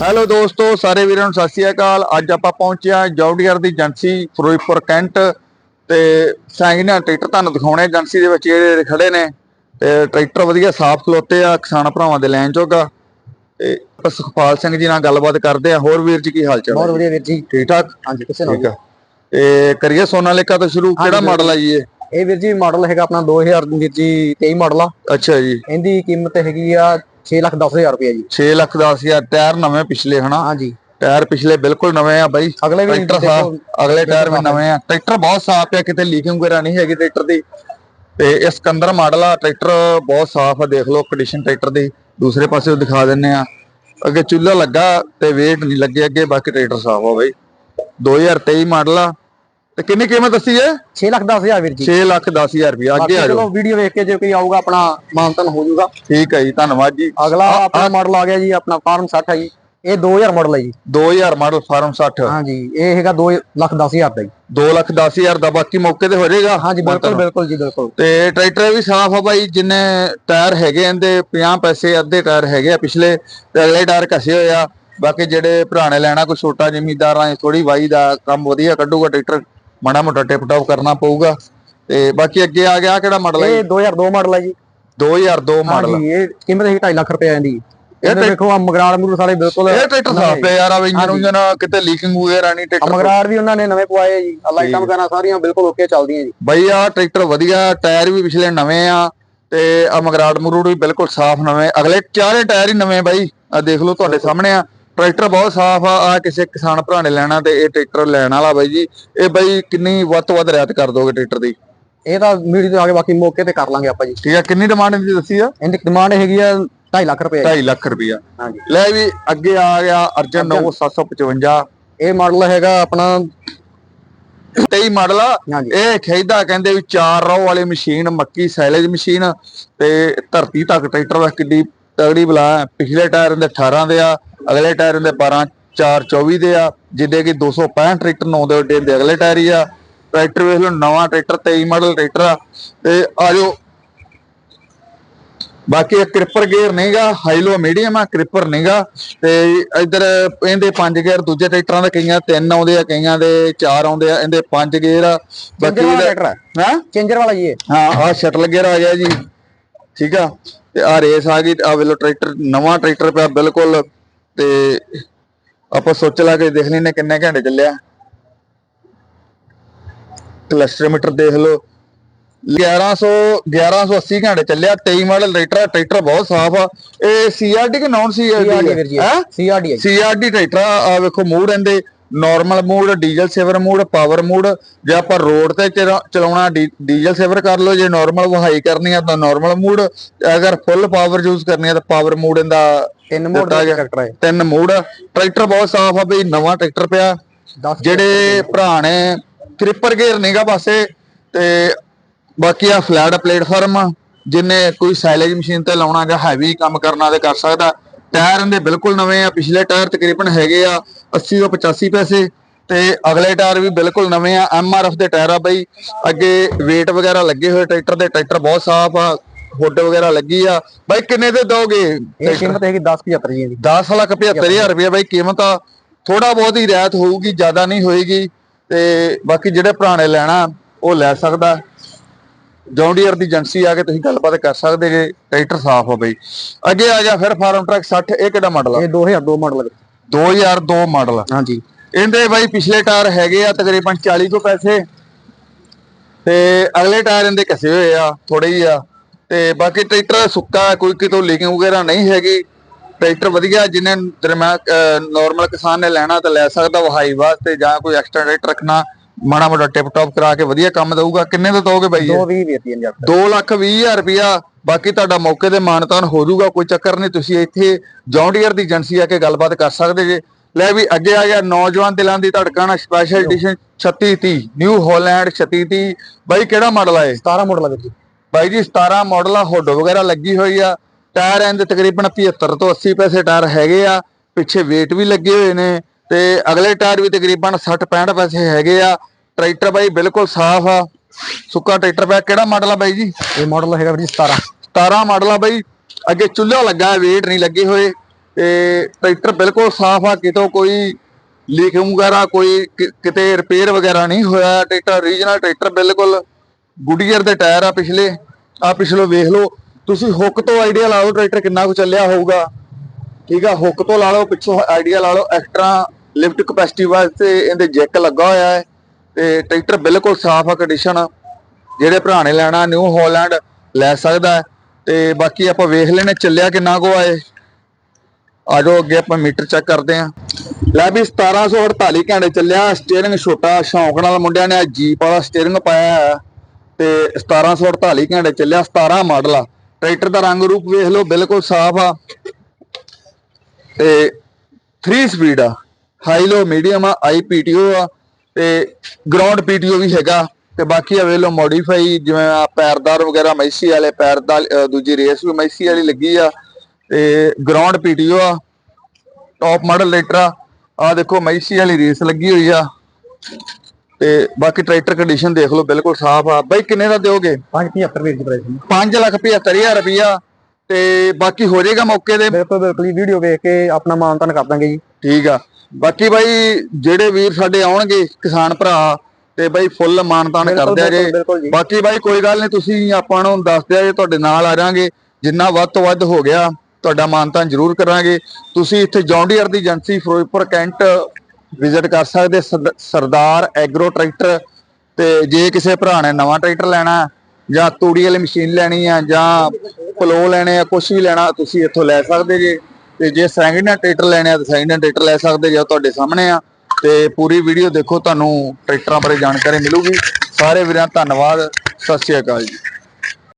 Hello ਦੋਸਤੋ ਸਾਰੇ ਵੀਰਾਂ ਨੂੰ ਸਤਿ ਸ਼੍ਰੀ ਅਕਾਲ। ਅੱਜ ਆਪਾਂ ਪਹੁੰਚਿਆ ਜੌਡੀਅਰ ਦੀ ਏਜੰਸੀ ਫਿਰੋਜ਼ਪੁਰ ਕੈਂਟ ਤੇ ਸੈਂਗਨਾ ਟਰੈਕਟਰ ਤੁਹਾਨੂੰ ਦਿਖਾਉਣੇ ਏਜੰਸੀ ਦੇ ਵਿੱਚ ਜਿਹੜੇ ਖੜੇ ਨੇ ਤੇ ਟਰੈਕਟਰ ਵਧੀਆ ਸਾਫ਼ ਖਲੋਤੇ ਆ ਕਿਸਾਨ ਭਰਾਵਾਂ ਦੇ ਲੈਣ ਚੋਗਾ ਤੇ ਸੁਖਪਾਲ ਸਿੰਘ ਜੀ ਨਾਲ ਗੱਲਬਾਤ ਕਰਦੇ ਆ ਹੋਰ ਵੀਰ ਜੀ ਕੀ ਹਾਲ ਚਾਲ ਬਹੁਤ ਵਧੀਆ ਵੀਰ ਜੀ। ਠੀਕ ਠਾਕ? ਹਾਂਜੀ ਕਿਸੇ ਨਾਲ ਠੀਕ ਆ। ਤੇ ਕਰੀਏ ਸੋਨਾਲਿਕਾ ਤੋਂ ਸ਼ੁਰੂ। ਕਿਹੜਾ ਮਾਡਲ ਆ ਜੀ ਇਹ? ਇਹ ਵੀਰ ਜੀ ਮਾਡਲ ਹੈਗਾ ਆਪਣਾ 2000 ਵੀਰ ਜੀ 23 ਮਾਡਲ ਆ। ਅੱਛਾ ਜੀ। ਇਹਦੀ ਕੀਮਤ ਹੈਗੀ ਆ 6 ਲੱਖ 10000 ਰੁਪਏ ਜੀ। 6 ਲੱਖ ਦਸ ਹਜ਼ਾਰ ਟਾਇਰ ਨਵੇਂ ਪਿਛਲੇ ਹਨਾ? ਹਾਂਜੀ। ਟਾਇਰ ਪਿਛਲੇ ਬਿਲਕੁਲ ਨਵੇਂ ਆ ਬਾਈ। ਅਗਲੇ ਵੀ ਟਰੈਕਟਰ ਸਾਫ਼ ਅਗਲੇ ਟਾਇਰ ਵੀ ਨਵੇਂ ਆ। ਟਰੈਕਟਰ ਬਹੁਤ ਸਾਫ਼ ਆ ਕਿਤੇ ਲੀਕਿੰਗ ਵਗੈਰਾ ਨਹੀਂ ਹੈਗੀ ਟਰੈਕਟਰ ਦੀ। ਤੇ ਇਹ ਸਿਕੰਦਰ ਮਾਡਲ ਆ ਟਰੈਕਟਰ ਬਹੁਤ ਸਾਫ਼ ਆ ਦੇਖ ਲਓ ਕੰਡੀਸ਼ਨ ਟਰੈਕਟਰ ਦੀ। ਦੂਸਰੇ ਪਾਸੇ ਦਿਖਾ ਦਿੰਨੇ ਆ। ਅੱਗੇ ਚੁੱਲ੍ਹਾ ਲੱਗਾ ਤੇ ਵੇਟ ਨਹੀਂ ਲੱਗੇ ਅੱਗੇ ਬਾਕੀ ਟਰੈਕਟਰ ਸਾਫ਼ ਆ ਬਾਈ। 2023 ਮਾਡਲ ਆ ਤੇ ਕਿੰਨੀ ਕੀਮਤ ਦੱਸੀ ਹੈ? 6 ਲੱਖ 10000 ਵੀਰ ਜੀ। 6 ਲੱਖ 10000 ਰੁਪਏ ਅੱਗੇ ਆ ਜਾਓ। ਚਲੋ ਵੀਡੀਓ ਵੇਖ ਕੇ ਜੇ ਕੋਈ ਆਊਗਾ ਆਪਣਾ ਮਾਨਤਨ ਹੋ ਜਾਊਗਾ। ਠੀਕ ਹੈ ਜੀ ਧੰਨਵਾਦ ਜੀ। ਅਗਲਾ ਆਪਣਾ ਮਾਡਲ ਆ ਗਿਆ ਜੀ ਆਪਣਾ ਫਾਰਮ 60 ਹੈ ਜੀ। ਇਹ 2000 ਮਾਡਲ ਹੈ ਜੀ। 2000 ਮਾਡਲ ਫਾਰਮ 60 ਹਾਂਜੀ ਇਹ ਹੈਗਾ 2 ਲੱਖ 10000 ਦਾ ਜੀ। 2 ਲੱਖ 10000 ਦਾ ਬਾਕੀ ਮੌਕੇ ਤੇ ਹੋ ਜਾਏਗਾ। ਹਾਂਜੀ ਬਿਲਕੁਲ ਬਿਲਕੁਲ ਜੀ ਬਿਲਕੁਲ। ਤੇ ਟਰੈਕਟਰ ਵੀ ਸਾਫ਼ ਆ ਬਾਈ ਜਿੰਨੇ ਟਾਇਰ ਹੈਗੇ ਇਹਦੇ 50 ਪੈਸੇ ਅੱਧੇ ਟਾਇਰ ਹੈਗੇ ਆ ਪਿਛਲੇ ਤੇ ਅਗਲੇ ਟਾਇਰ ਘਸੇ ਹੋਏ ਆ। ਬਾਕੀ ਜਿਹੜੇ ਭਰਾਣੇ ਲੈਣਾ ਕੋਈ ਛੋਟਾ ਜ਼ਿਮੀਦਾਰਾਂ ਥੋੜੀ ਵਾਈ ਦਾ ਕੰਮ ਵਧੀਆ ਕੱਢੂਗਾ ਟਰੈਕਟਰ। ਮਾੜਾ ਮੋਟਾ ਟਿਪ ਟਾਪ ਕਰਨਾ ਪਊਗਾ। ਤੇ ਬਾਕੀ ਅੱਗੇ ਆ ਗਿਆ ਕਿਹੜਾ ਮਾਡਲ ਹੈ ਇਹ 2002 ਮਾਡਲ ਹੈ ਜੀ। 2002 ਮਾਡਲ ਹਾਂਜੀ ਇਹ ਕੀਮਤ ਹੈਗੀ 2.5 ਲੱਖ ਰੁਪਏ ਦੀ ਇਹ ਦੇਖੋ ਆ ਮਗਰਾੜ ਮੂਰੂ ਸਾਰੇ ਬਿਲਕੁਲ ਇਹ ਟਰੈਕਟਰ ਸਾਫ਼ ਪਿਆ ਯਾਰ ਆ ਇੰਜਨ ਉਂਜਨ ਕਿਤੇ ਲੀਕਿੰਗ ਵਗੈਰਾ ਨਹੀਂ ਟਰੈਕਟਰ ਮਗਰਾੜ ਵੀ ਉਹਨਾਂ ਨੇ ਨਵੇਂ ਪਵਾਏ ਜੀ। ਆ ਲਾਈਟਾਂ ਵਗੈਰਾ ਸਾਰੀਆਂ ਬਿਲਕੁਲ ਓਕੇ ਚੱਲਦੀਆਂ ਜੀ। ਬਈ ਆ ਟਰੈਕਟਰ ਵਧੀਆ ਟਾਇਰ ਵੀ ਪਿਛਲੇ ਨਵੇਂ ਆ ਤੇ ਆ ਮਗਰਾੜ ਮਰੂੜ ਵੀ ਬਿਲਕੁਲ ਸਾਫ਼ ਨਵੇਂ। ਅਗਲੇ ਚਾਰੇ ਟਾਇਰ ਹੀ ਨਵੇਂ ਬਾਈ। ਆ ਦੇਖ ਲਓ ਤੁਹਾਡੇ ਸਾਹਮਣੇ ਆ। ਟਰੈਕਟਰ ਬਹੁਤ ਸਾਫ਼ ਆ ਆ ਕਿਸੇ ਕਿਸਾਨ ਭਰਾ ਨੇ ਲੈਣਾ ਤੇ ਇਹ ਟਰੈਕਟਰ ਲੈਣ ਵਾਲਾ ਬਾਈ ਜੀ। ਇਹ ਬਾਈ ਕਿੰਨੀ ਵੱਧ ਤੋਂ ਵੱਧ ਰਿਆਤ ਕਰ ਦੋਗੇ ਟਰੈਕਟਰ ਦੀ? ਇਹ ਤਾਂ ਵੀਡੀਓ ਤੇ ਆ ਕੇ ਬਾਕੀ ਮੌਕੇ ਤੇ ਕਰ ਲਾਂਗੇ ਆਪਾਂ ਜੀ। ਠੀਕ ਆ ਕਿੰਨੀ ਡਿਮਾਂਡ ਦੀ ਦੱਸੀ ਆ? ਇਹਦੀ ਡਿਮਾਂਡ ਹੈਗੀ ਆ 2.5 ਲੱਖ ਰੁਪਏ 2.5 ਲੱਖ ਰੁਪਇਆ ਹਾਂਜੀ। ਲੈ ਵੀ ਅੱਗੇ ਆ ਗਿਆ ਅਰਜਨ 9755 ਇਹ ਮਾਡਲ ਹੈਗਾ ਆਪਣਾ 23 ਮਾਡਲ ਆ। ਇਹ ਖੇਦਾ ਕਹਿੰਦੇ ਵੀ ਚਾਰ ਰੋ ਵਾਲੀ ਮਸ਼ੀਨ ਮੱਕੀ ਸੈਲੇਜ ਮਸ਼ੀਨ ਤੇ ਧਰਤੀ ਤੱਕ ਟਰੈਕਟਰ ਦਾ ਕਿੱਡੀ ਤਗੜੀ ਬਲਾ ਹੈ। ਪਿਛਲੇ ਟਾਇਰ ਦੇ 18 ਦੇ ਆ ਅਗਲੇ ਟਾਇਰ ਦੇ 12 4 24 ਦੇ ਆ ਜਿੱਦੇ ਕਿ 265 ਟਰੈਕਟਰ 9 ਦੇ ਦੇ ਅਗਲੇ ਟਾਇਰ ਹੀ ਆ। ਟਰੈਕਟਰ ਵੇਖ ਲਓ ਨਵਾਂ ਟਰੈਕਟਰ 23 ਮਾਡਲ ਟਰੈਕਟਰ ਆ। ਤੇ ਆਜੋ ਬਾਕੀ ਇਹ ਕ੍ਰਿਪਰ ਗੇਅਰ ਨਹੀਂਗਾ ਹਾਈਲੋ ਮੀਡੀਅਮ ਆ ਕ੍ਰਿਪਰ ਨਹੀਂਗਾ ਤੇ ਇਧਰ ਇਹਦੇ ਪੰਜ ਗੇਅਰ ਦੂਜੇ ਟਰੈਕਟਰਾਂ ਦੇ ਕਈਆਂ ਤਿੰਨ ਆਉਂਦੇ ਆ ਕਈਆਂ ਦੇ ਚਾਰ ਆਉਂਦੇ ਆ ਇਹਦੇ ਪੰਜ ਗੇਅਰ ਆ। ਬਾਕੀ ਹੈ? ਚੇਂਜਰ ਵਾਲਾ ਜੀ ਇਹ। ਹਾਂ ਆ ਸ਼ਟਲ ਗੇਅਰ ਆ ਗਿਆ ਜੀ। ਠੀਕ ਆ? ਤੇ ਆ ਰੇਸ ਆ ਗਈ ਆ ਵੇਲੋ ਟਰੈਕਟਰ ਨਵਾਂ ਟਰੈਕਟਰ ਪਿਆ ਬਿਲਕੁਲ ਤੇ ਆਪਾਂ ਸੋਚ ਲਾ ਕੇ ਦੇਖ ਲੈਨੇ ਕਿੰਨੇ ਘੰਟੇ ਚੱਲਿਆ ਕਲਸਟਰਮੀਟਰ ਦੇਖ ਲਓ। 1100 1180 ਘੰਟੇ ਚੱਲਿਆ 23 ਮਾਡਲ ਟਰੈਕਟਰ ਟਰੈਕਟਰ ਬਹੁਤ ਸਾਫ਼ ਆ। ਇਹ ਸੀਆਰਡੀ ਕਿ ਨਾਨ ਸੀਆਰਡੀ ਹੈ? ਸੀਆਰਡੀ। ਸੀਆਰਡੀ ਟਰੈਕਟਰ ਆ ਵੇਖੋ ਮੂਡ ਇਹਦੇ normal mode diesel saver mode power mode ਜੇ ਆਪਾਂ ਰੋਡ ਤੇ ਚਲਾ- ਚਲਾਉਣਾ ਡੀਜ਼ਲ ਸੇਵਰ ਕਰ ਲਓ ਜੇ ਨਾਰਮਲ ਵਹਾਈ ਕਰਨੀ ਆ ਤਾਂ ਨਾਰਮਲ ਮੂਡ ਅਗਰ ਫੁੱਲ ਪਾਵਰ ਯੂਜ਼ ਕਰਨੀ ਆ ਤਾਂ ਪਾਵਰ ਮੂਡ ਇਹਦਾ ਤਿੰਨ ਮੋਡ ਦਾ। ਟਰੈਕਟਰ ਹੈ ਤਿੰਨ ਮੂਡ। ਟਰੈਕਟਰ ਬਹੁਤ ਸਾਫ਼ ਆ ਬਈ ਨਵਾਂ ਟਰੈਕਟਰ ਪਿਆ 10 ਜਿਹੜੇ ਭਰਾ ਨੇ ਕ੍ਰਿਪਰ ਗੇਅਰ ਨਹੀਂਗਾ ਪਾਸੇ ਤੇ ਬਾਕੀ ਆ ਫਲੈਟ ਪਲੇਟਫਾਰਮ ਜਿੰਨੇ ਕੋਈ ਸਾਈਲੇਜ ਮਸ਼ੀਨ ਤੇ ਲਾਉਣਾ ਜਾਂ ਹੈਵੀ ਕੰਮ ਕਰਨਾ ਤੇ ਕਰ ਸਕਦਾ ਟਾਇਰ ਇਹਦੇ ਬਿਲਕੁਲ ਨਵੇਂ ਆ ਪਿਛਲੇ ਟਾਇਰ ਤਕਰੀਬਨ ਹੈਗੇ ਆ 80 ਤੋਂ 85 ਪੈਸੇ ਤੇ ਅਗਲੇ ਟਾਇਰ ਵੀ ਬਿਲਕੁਲ ਨਵੇਂ ਆ ਐਮਆਰਐਫ ਦੇ ਟਾਇਰ ਆ ਬਈ। ਅੱਗੇ weight ਵਗੈਰਾ ਲੱਗੇ ਹੋਏ ਟਰੈਕਟਰ ਦੇ ਟਰੈਕਟਰ ਬਹੁਤ ਸਾਫ਼ ਆ ਹੁੱਡ ਵਗੈਰਾ ਲੱਗੀ ਆ। ਬਾਈ ਕਿੰਨੇ ਦੇ ਦੋਗੇ? ਇਹ ਕੀਮਤ ਹੈਗੀ 1075 ਜੀ ਦੀ 10 ਲੱਖ 75000 ਰੁਪਏ ਬਾਈ ਕੀਮਤ ਆ। ਥੋੜਾ ਬਹੁਤ ਹੀ ਰਿਆਇਤ ਹੋਊਗੀ ਜ਼ਿਆਦਾ ਨਹੀਂ ਹੋਏਗੀ ਤੇ ਬਾਕੀ ਜਿਹੜੇ ਨੇ ਲੈਣਾ ਉਹ ਲੈ ਸਕਦਾ। ਜੌਂਡੀਅਰ ਦੀ ਏਜੰਸੀ ਆ ਕੇ ਤੁਸੀਂ ਗੱਲਬਾਤ ਕਰ ਸਕਦੇ ਜੇ ਟਰੈਕਟਰ ਸਾਫ਼ ਹੋ ਬਈ ਅੱਗੇ ਆ ਗਿਆ ਫਿਰ ਫਾਰਮ ਟਰੈਕ 60 ਇਹ ਕਿਹੜਾ ਮਾਡਲ ਆ? ਇਹ 2002 ਮਾਡਲ 2002 ਮਾਡਲ ਹਾਂਜੀ। ਇਹਦੇ ਬਾਈ ਪਿਛਲੇ ਟਾਇਰ ਹੈਗੇ ਆ ਤਕਰੀਬਨ 40 ਤੋਂ ਪੈਸੇ। ਤੇ ਅਗਲੇ ਟਾਇਰ ਇਹਦੇ ਘਸੇ ਹੋਏ ਆ ਥੋੜੇ ਹੀ ਆ। ਤੇ ਬਾਕੀ ਟਰੈਕਟਰ ਸੁੱਕਾ ਕੋਈ ਕਿਤੋਂ ਲੀਕਿੰਗ ਵਗੈਰਾ ਨਹੀਂ ਹੈਗੀ। ਟਰੈਕਟਰ ਵਧੀਆ ਜਿਹਨੇ ਦਰਮਿਆਨ ਨਾਰਮਲ ਕਿਸਾਨ ਨੇ ਲੈਣਾ ਤਾਂ ਲੈ ਸਕਦਾ ਵਹਾਈ ਵਾਸਤੇ ਜਾਂ ਕੋਈ ਐਕਸਟਰਾ ਟਰੈਕਟਰ ਰੱਖਣਾ। ਮਾੜਾ ਮੋਟਾ ਟਿਪ ਟਾਪ ਕਰਾ ਕੇ ਵਧੀਆ ਕੰਮ ਦਊਗਾ। ਕਿੰਨੇ ਦਾ ਦੋਗੇ ਬਾਈ ਇਹ? 220 ਵੀਰ ਦੀ ਇੰਜਨ 2 ਲੱਖ 20 ਹਜ਼ਾਰ ਰੁਪਇਆ। ਬਾਕੀ ਤੁਹਾਡਾ ਮੌਕੇ ਤੇ ਮਾਨਤਾਨ ਹੋ ਜਾਊਗਾ ਕੋਈ ਚੱਕਰ ਨਹੀਂ। ਤੁਸੀਂ ਇੱਥੇ ਜੌਂਡੀਅਰ ਦੀ ਏਜੰਸੀ ਆ ਕੇ ਗੱਲਬਾਤ ਕਰ ਸਕਦੇ ਜੇ। ਲੈ ਵੀ ਅੱਗੇ ਆ ਗਿਆ ਨੌਜਵਾਨ ਦਿਲਾਂ ਦੀ ਧੜਕਣ ਸਪੈਸ਼ਲ ਐਡੀਸ਼ਨ 3630 ਨਿਊ ਹਾਲੈਂਡ 3630 ਬਾਈ ਕਿਹੜਾ ਮਾਡਲ ਆ ਇਹ? 17 ਮਾਡਲ ਵੀਰ ਜੀ। ਬਾਈ ਜੀ 17 ਮਾਡਲ ਆ ਹੁੱਡ ਵਗੈਰਾ ਲੱਗੀ ਹੋਈ ਆ। ਟਾਇਰ ਇਹਦੇ ਤਕਰੀਬਨ 75 ਤੋਂ 80 ਪੈਸੇ ਟਾਇਰ ਹੈਗੇ ਆ। ਪਿੱਛੇ weight ਵੀ ਲੱਗੇ ਹੋਏ ਨੇ। ਤੇ ਅਗਲੇ ਟਾਇਰ ਵੀ ਤਕਰੀਬਨ 60 65 ਪੈਸੇ ਹੈਗੇ ਆ। ਟਰੈਕਟਰ ਬਾਈ ਬਿਲਕੁਲ ਸਾਫ਼ ਆ। ਸੁੱਕਾ ਟਰੈਕਟਰ ਪਿਆ। ਕਿਹੜਾ ਮਾਡਲ ਆ ਬਾਈ ਜੀ? ਇਹ ਮਾਡਲ ਹੈਗਾ ਵੀਰ ਜੀ 17 17 ਮਾਡਲ ਆ ਬਾਈ। ਅੱਗੇ ਚੁੱਲ੍ਹਾ ਲੱਗਾ ਹੈ weight ਨਹੀਂ ਲੱਗੇ ਹੋਏ। ਤੇ ਟਰੈਕਟਰ ਬਿਲਕੁਲ ਸਾਫ਼ ਆ। ਕਿਤੋਂ ਕੋਈ ਲੀਕ ਵਗੈਰਾ ਕੋਈ ਕਿਤੇ ਰਿਪੇਅਰ ਵਗੈਰਾ ਨਹੀਂ ਹੋਇਆ। ਟਰੈਕਟਰ ਰੀਜਨਲ ਟਰੈਕਟਰ ਬਿਲਕੁਲ ਗੁੱਡੀਅਰ ਦੇ ਟਾਇਰ ਆ ਪਿਛਲੇ। ਆ ਪਿਛਲੋ ਵੇਖ ਲਓ। ਤੁਸੀਂ ਹੁੱਕ ਤੋਂ ਆਈਡੀਆ ਲਾ ਲਓ ਟਰੈਕਟਰ ਕਿੰਨਾ ਕੁ ਚੱਲਿਆ ਹੋਊਗਾ। ਠੀਕ ਆ? ਹੁੱਕ ਤੋਂ ਲਾ ਲਓ ਪਿੱਛੋਂ ਆਈਡੀਆ ਲਾ ਲਓ। ਐਕਸਟਰਾ ਲਿਫਟ ਕਪੈਸਿਟੀ ਵਾਸਤੇ ਇਹਦੇ ਜੈਕ ਲੱਗਾ ਹੋਇਆ ਹੈ ਤੇ ਟਰੈਕਟਰ ਬਿਲਕੁਲ ਸਾਫ਼ ਆ ਕੰਡੀਸ਼ਨ ਜਿਹੜੇ ਭਰਾ ਨੇ ਲੈਣਾ ਨਿਊ ਹਾਲੈਂਡ ਲੈ ਸਕਦਾ ਤੇ ਬਾਕੀ ਆਪਾਂ ਵੇਖ ਲੈਣੇ, ਚੱਲਿਆ ਕਿੰਨਾ ਕੁ ਆਏ ਆ ਜਾਓ ਅੱਗੇ ਆਪਾਂ ਮੀਟਰ ਚੈੱਕ ਕਰਦੇ ਆਂ ਲੈ ਵੀ 1748 ਘੰਟੇ ਚੱਲਿਆ ਸਟੀਅਰਿੰਗ ਛੋਟਾ, ਸ਼ੌਂਕ ਨਾਲ ਮੁੰਡਿਆਂ ਨੇ ਜੀਪ ਵਾਲਾ ਸਟੀਅਰਿੰਗ ਪਾਇਆ ਹੈ। ਤੇ 1748 ਘੰਟੇ ਚੱਲਿਆ 17 ਮਾਡਲ ਆ। ਟਰੈਕਟਰ ਦਾ ਰੰਗ ਰੂਪ ਵੇਖ ਲਓ, ਬਿਲਕੁਲ ਸਾਫ਼ ਆ। ਤੇ 3 ਸਪੀਡ ਆ। ਹਾਈ ਲੋ ਮੀਡੀਅਮ ਆ ਆਈਪੀਟੀਓ ਆ ਤੇ ਗਰਾਊਂਡ ਪੀਟੀਓ ਵੀ ਹੈਗਾ। ਤੇ ਬਾਕੀ ਵੇਖ ਲਓ ਮੋਡੀਫਾਈ ਜਿਵੇਂ ਆ ਪੈਰਦਾਰ ਵਗੈਰਾ ਮੈਸੀ ਵਾਲੇ ਪੈਰਦਾਰ ਦੂਜੀ ਰੇਸ ਵੀ ਮੈਸੀ ਵਾਲੀ ਲੱਗੀ ਆ। ਤੇ ਗਰਾਊਂਡ ਪੀਟੀਓ ਆ ਟੌਪ ਮਾਡਲ ਟਰੈਕਟਰ ਆ। ਆ ਦੇਖੋ ਮੈਸੀ ਵਾਲੀ ਰੇਸ ਲੱਗੀ ਹੋਈ ਆ। ਤੇ ਬਾਕੀ ਟਰੈਕਟਰ ਕੰਡੀਸ਼ਨ ਦੇਖ ਲਓ ਬਿਲਕੁਲ ਸਾਫ਼ ਆ। ਬਾਈ ਕਿੰਨੇ ਦਾ ਦਿਓਗੇ? 575 ਵੀਰ ਜੀ ਪ੍ਰਾਈਸ 5 ਲੱਖ 75000 ਰੁਪਇਆ ਤੇ ਬਾਕੀ ਹੋ ਜਾਏਗਾ ਮੌਕੇ ਦੇ ਬਿਲਕੁਲ ਬਿਲਕੁਲ ਵੀਡੀਓ ਵੇਖ ਕੇ ਆਪਣਾ ਮਾਨਤਾਨ ਕਰ ਦਾਂਗੇ ਜੀ। ਠੀਕ ਆ। ਬਾਕੀ ਬਾਈ ਜਿਹੜੇ ਵੀਰ ਸਾਡੇ ਆਉਣਗੇ ਕਿਸਾਨ ਭਰਾ ਤੇ ਬਾਈ ਫੁੱਲ ਮਾਨਤਾਨ ਕਰਦੇ ਆ ਜੇ। ਬਾਕੀ ਬਾਈ ਕੋਈ ਗੱਲ ਨਹੀਂ ਤੁਸੀਂ ਆਪਾਂ ਨੂੰ ਦੱਸ ਦਿਆ ਜੇ ਤੁਹਾਡੇ ਨਾਲ ਆ ਜਾਾਂਗੇ। ਜਿੰਨਾ ਵੱਧ ਤੋਂ ਵੱਧ ਹੋ ਗਿਆ ਤੁਹਾਡਾ ਮਾਨਤਾਨ ਜ਼ਰੂਰ ਕਰਾਂਗੇ। ਤੁਸੀਂ ਇੱਥੇ ਜੌਂਡੀਅਰ ਦੀ ਏਜੰਸੀ ਫਿਰੋਜ਼ਪੁਰ ਕੈਂਟ ਵਿਜ਼ਿਟ ਕਰ ਸਕਦੇ ਸਰਦ- ਸਰਦਾਰ ਐਗਰੋ ਟਰੈਕਟਰ। ਤੇ ਜੇ ਕਿਸੇ ਭਰਾ ਨੇ ਨਵਾਂ ਟਰੈਕਟਰ ਲੈਣਾ ਜਾਂ ਤੂੜੀ ਵਾਲੀ ਮਸ਼ੀਨ ਲੈਣੀ ਆ ਜਾਂ ਪਲੋ ਲੈਣੇ ਆ ਕੁਝ ਵੀ ਲੈਣਾ ਤੁਸੀਂ ਇੱਥੋਂ ਲੈ ਸਕਦੇ ਜੇ। ਤੇ ਜੇ ਸੈਕਿੰਡ ਹੈਂਡ ਟਰੈਕਟਰ ਲੈਣੇ ਆ ਤਾਂ ਸੈਕਿੰਡ ਹੈਂਡ ਟਰੈਕਟਰ ਲੈ ਸਕਦੇ ਜੇ ਉਹ ਤੁਹਾਡੇ ਸਾਹਮਣੇ ਆ। ਤੇ ਪੂਰੀ ਵੀਡੀਓ ਦੇਖੋ, ਤੁਹਾਨੂੰ ਟਰੈਕਟਰਾਂ ਬਾਰੇ ਜਾਣਕਾਰੀ ਮਿਲੂਗੀ। ਸਾਰੇ ਵੀਰਾਂ ਧੰਨਵਾਦ। ਸਤਿ ਸ਼੍ਰੀ ਅਕਾਲ ਜੀ।